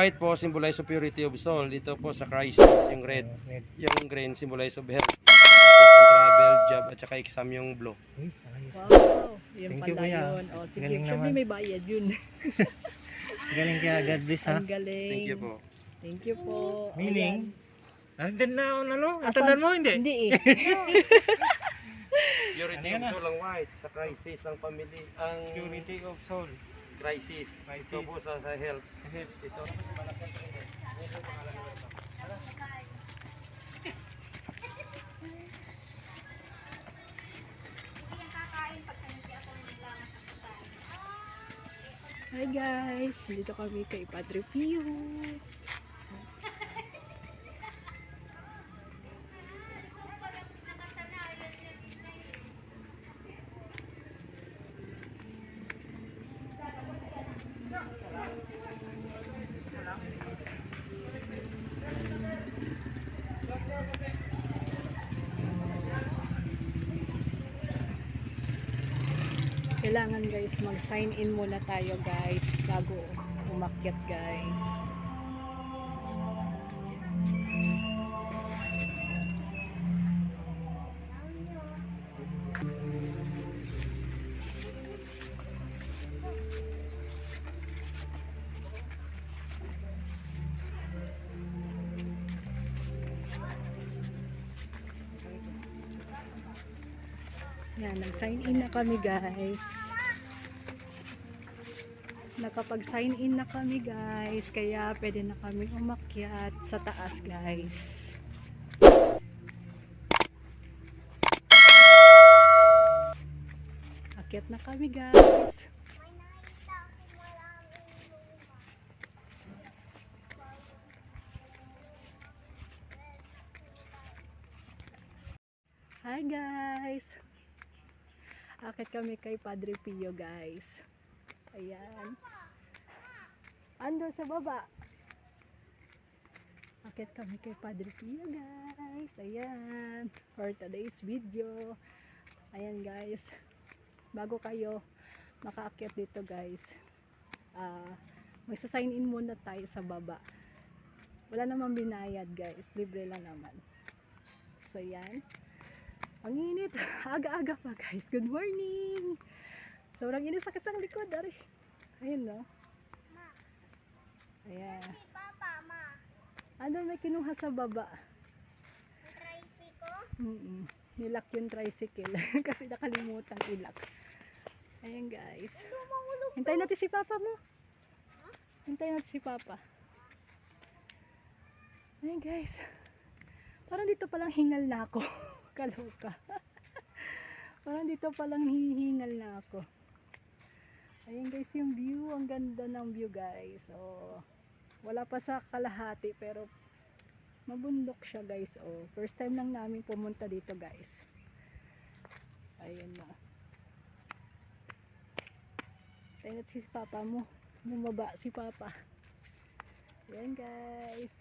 White po symbolize of purity of soul. Dito po sa Christ, yung red. Yung green symbolize of health. Yung travel, job, at saka exam yung blue. Wow, yun Thank you, pala kuya. yun. O, sige, Galing syempre naman. may bayad yun. Galing kaya God bless ha. Ang galing. Thank you po. Thank you po. Meaning? Ayan. Andan na ako ano? Asan? Atandaan mo hindi? Hindi eh. Purity Ano yan of ah? soul ang white. Sa crisis, ang family, ang Purity of soul. Crisis. Crisis. Ito po sa, sa health. Ito. Hi guys, dito kami kay Padre Pio. Kailangan guys mag sign in muna tayo guys bago umakyat guys. Nag-sign in na kami guys. Nakapag-sign in na kami guys, kaya pwede na kami umakyat sa taas guys. Akyat na kami guys. Akit kami kay Padre Pio guys. Ayan. Ando sa baba. Akit kami kay Padre Pio guys. Ayan. For today's video. Ayan guys. Bago kayo makaakyat dito guys. Ah, magsa-sign in muna tayo sa baba. Wala namang binayad guys. Libre lang naman. So yan. Ang init. Aga-aga pa guys. Good morning. Sobrang init. Sakit sa likod. Dari. Ayun no. Ayan. Si Papa, ma. Ano may kinuha sa baba? Tricycle? Mm Nilak yung tricycle. Kasi nakalimutan ilak. Ayan guys. Hintayin natin si Papa mo. Hintayin natin si Papa. Ayan guys. Parang dito palang hingal na ako. Kaloka. Parang dito palang hihingal na ako. Ayan guys yung view. Ang ganda ng view guys. Oh, wala pa sa kalahati pero mabundok siya guys. Oh, first time lang namin pumunta dito guys. Ayan na. Tayo si papa mo. Bumaba si papa. Ayan guys.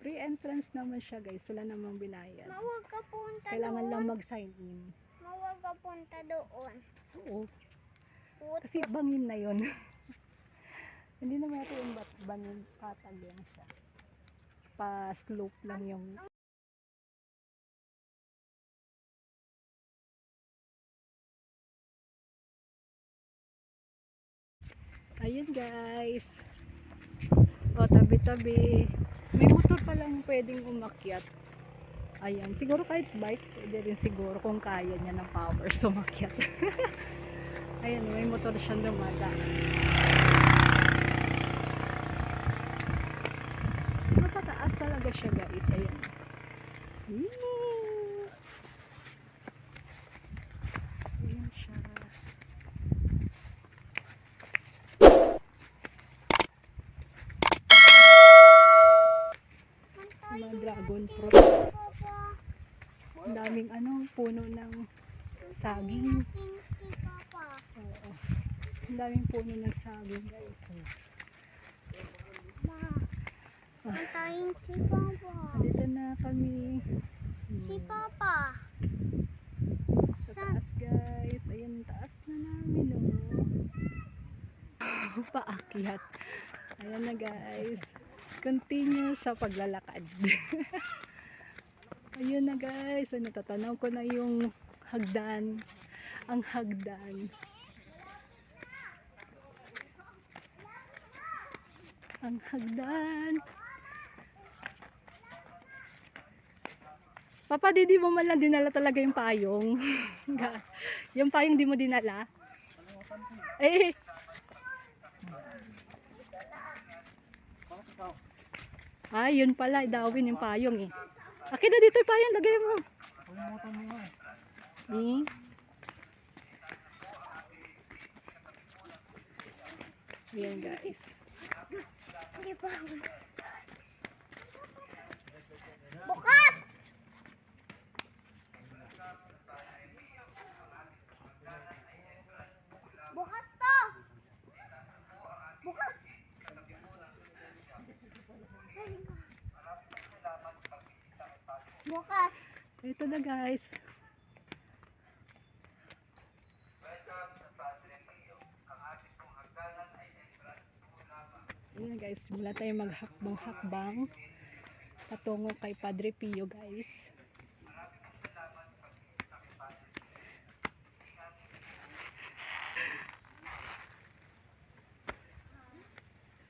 Free entrance naman siya guys. Wala namang binayad. Mawag ka punta Kailangan doon. lang mag-sign in. Mawag ka punta doon. Oo. Put. Kasi bangin na yon. Hindi naman natin yung bangin patag lang siya. Pa slope lang yung Ayun guys. O tabi-tabi. May motor pa lang pwedeng umakyat. Ayan, siguro kahit bike, pwede rin siguro kung kaya niya ng power sumakyat. Ayan, may motor siyang dumada. Mapataas talaga siya guys. Ayan. Woo! dragon fruit. Daming ano, puno ng saging. Oo. Ang daming puno ng saging guys. So, Antayin si Papa. Dito na kami. Si Papa. Sa taas guys. Ayan, taas na namin. Oh. Paakyat. Ayan na guys. Continue sa paglalakad. Ayun na guys. So, natatanaw ko na yung hagdan. Ang hagdan. Ang hagdan. Papa, di, di mo man lang dinala talaga yung payong. Yung payong di mo dinala. Eh, Ah, yun pala, idawin yung payong eh. Akin na dito yung payong, lagay mo. Eh. Yan guys. Hindi pa. Bukas! Bukas to! Bukas! Bukas! Ito na guys. Ayan guys, mula tayo maghakbang-hakbang patungo kay Padre Pio guys.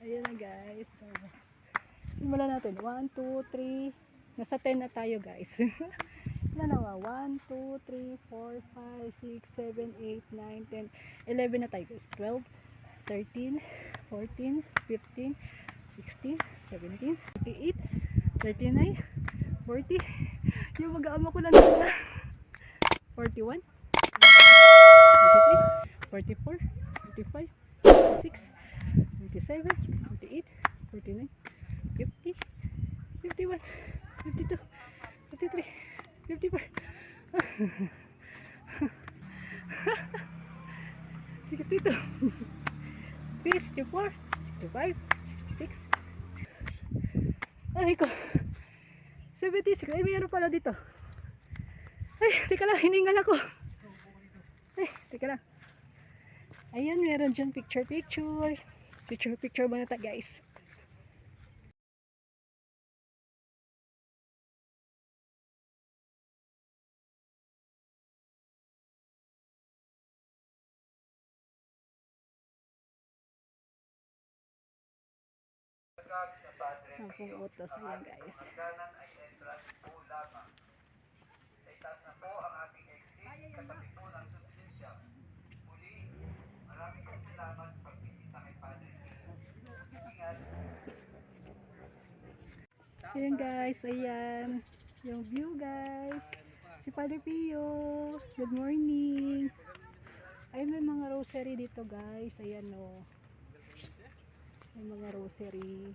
Ayan na guys. So, simulan natin. 1, 2, 3. Nasa 10 na tayo guys. Ilan na ba? 1, 2, 3, 4, 5, 6, 7, 8, 9, 10, 11 na tayo guys. 12, 13, 14, 15, 16, 17, 38, 39, 40. Yung mag-aama ko lang nila. 41, 43, 44, 45, 46, 47, 48, 49, 50, 51, 52, 53, 54, 62, 64, 65, 66, ay ko, 76, ay mayroon pala dito. Ay, teka lang, hiningal ako. Ay, teka lang. Ayan, meron dyan picture picture. Picture picture muna ta guys. Sampung utos. Ayan guys. So yun guys, ayan. Yung view guys. Si Padre Pio. Good morning. Ay may mga rosary dito guys. Ayan o. May mga rosary.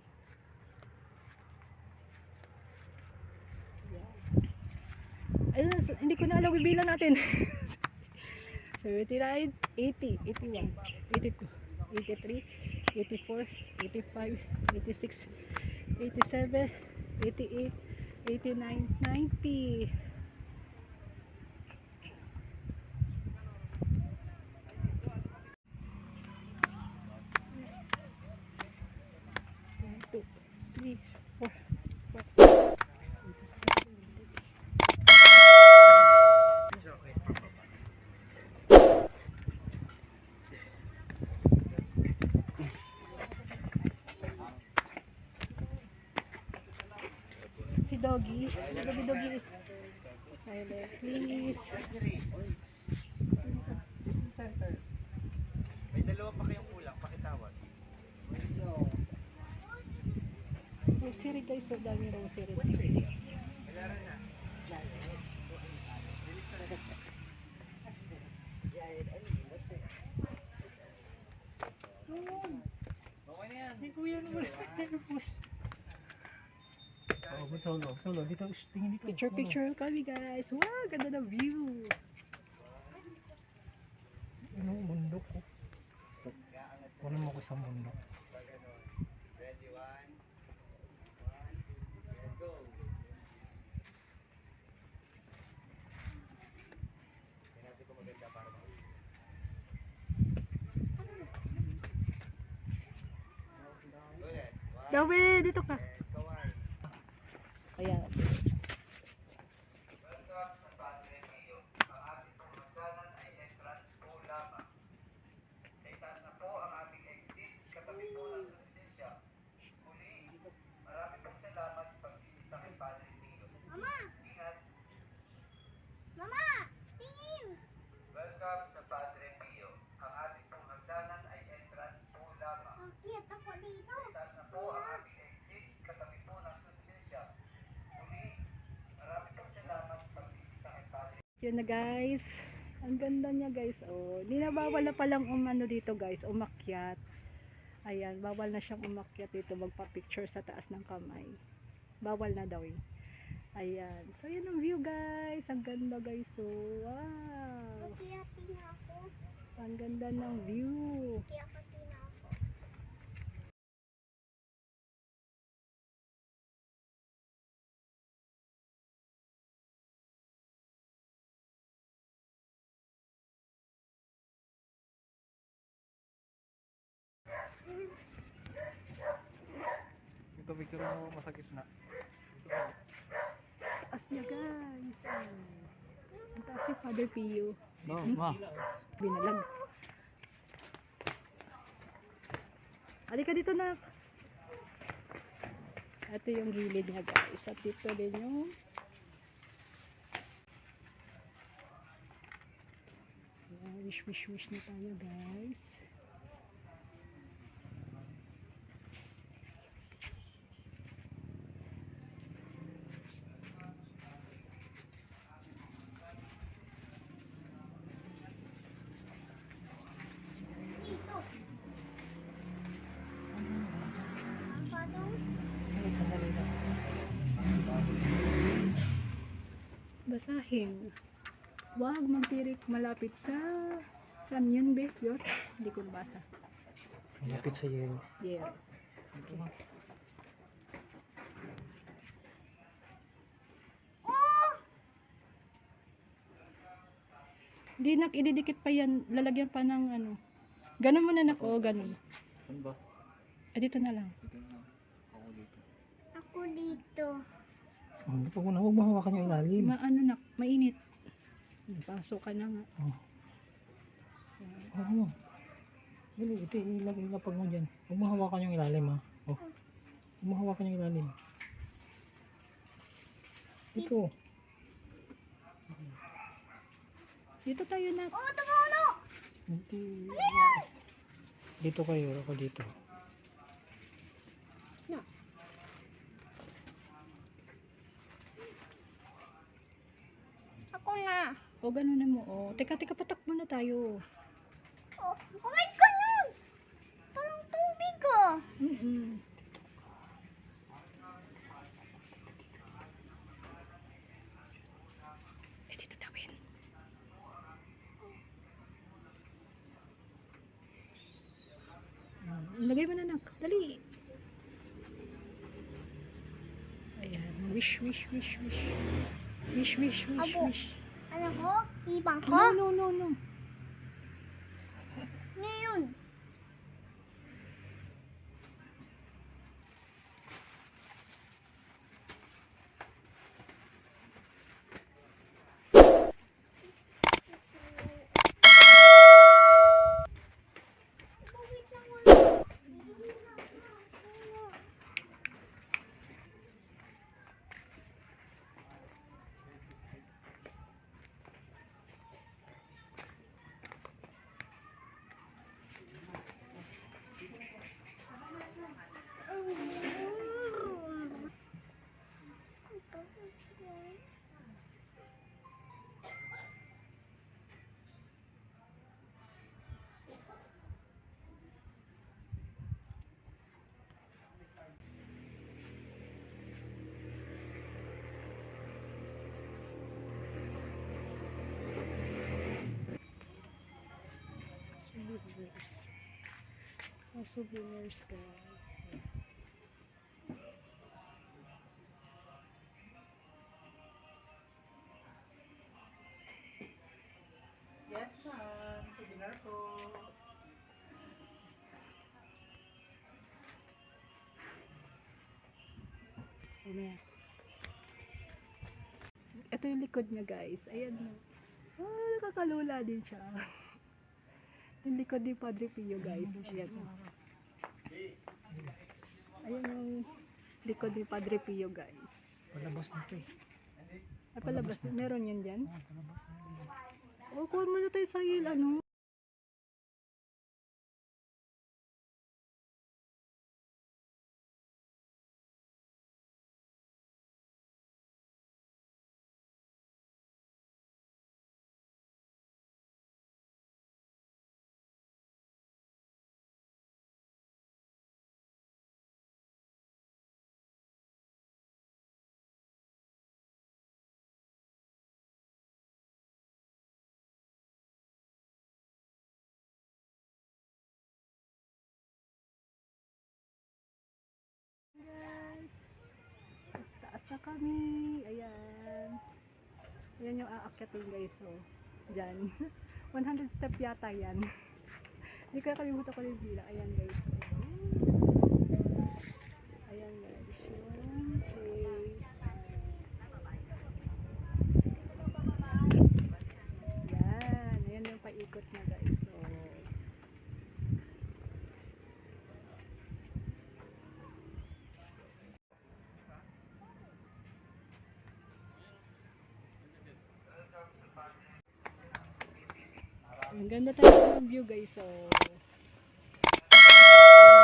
Ayun, hindi ko na alam ibilang natin. 79, 80, 81, 82, 83, 84, 85, 86, 87, 88, 89, 90. Si Doggy. Doggy, Doggy. Silent, please. May dalawa pa kayong kulang, pakitawag. Rosary guys, so dami rosary. Okay na yan. Hindi kuya naman. Nervous. Oh, good solo. Solo, dito, shh, tingin dito. Picture, Solo. picture kami guys. Wow, ganda na view. Ano, bundok ko. Kunin mo ko sa bundok. Gabi, dito ka. Ayan. Mama! Mama! Tingin! Welcome sa Padre Pio. Ang ating pong hagdanan ay entrance po lamang. Ang cute ako dito. Taas na po ang aming exit katabi po ng susensya. Muli, marami pong salamat sa pagbisita kay Padre Yun na guys. Ang ganda niya guys. Oh, hindi na bawal na palang umano dito guys. Umakyat. Ayan, bawal na siyang umakyat dito magpa-picture sa taas ng kamay. Bawal na daw eh. Ayan. So, yun ang view guys. Ang ganda guys. So, wow. Na ako. Ang ganda ng view. Ito picture mo masakit na. Taas niya guys. Ayan. Ang taas ni Father Pio. No, ma. Binalag. Halika dito na. Ito yung gilid niya guys. At dito din yung wish wish wish na tayo guys. Dito. Ang patong. Ay, sandali lang. Basahin. Huwag magtirik malapit sa San yun be? Yun? Hindi ko nabasa. Malapit sa yero. Yeah. Hindi nak, ididikit pa yan. Lalagyan pa ng ano. Ganun mo na nak, oh, ganun. Saan ba? Eh, dito na lang. Dito na. Ako dito. Ako dito. Oh, ito ko na. Huwag mahawakan yung ilalim. Ma, ano nak, mainit. Pasok ka na nga. Oo mo. Dali, ito ilagay ilapag mo dyan. Huwag mahawakan yung ilalim ha. Oh. Huwag mahawakan yung ilalim. Ito. Dito tayo nak. Oh, tumulo! Dito. Dito kayo. Ako dito. Ako na. O, ganun na mo. Oh. Teka, teka, patakbo na tayo. Oh, oh my God! Parang Mm-mm. Eh, dito tawin. Ah, Lagay mo na nak. Dali. Ayan. Wish, wish, wish, wish. Wish, wish, wish, Abo. wish. Ano ko? Ibang ko? No, no, no, no. Souvenirs. Mga souvenirs, guys. Yes, ma'am. Souvenir po. Mamaya. Ito yung likod niya guys. Ayan na. Ah, nakakalula din siya. yung likod ni Padre Pio guys. Ayan. Ayan yung likod ni Padre Pio guys. Palabas na to eh. Ay, palabas. Meron yan dyan? Ah. O, kuha muna tayo sa il, ano? Na kami. Ayan. Ayan yung aakyatin guys. So, dyan. 100 step yata yan. Hindi ko nakalimutan ko yung bila. Ayan guys. So, ayan guys. Yung place. Ayan. Ayan yung paikot niya guys. So, Ang ganda talaga ng view guys. So, Ayan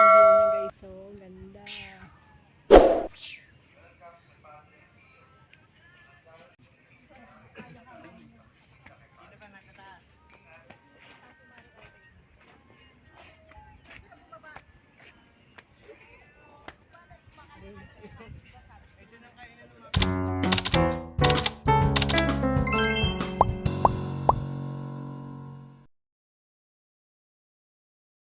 yung view guys. So, ang ganda.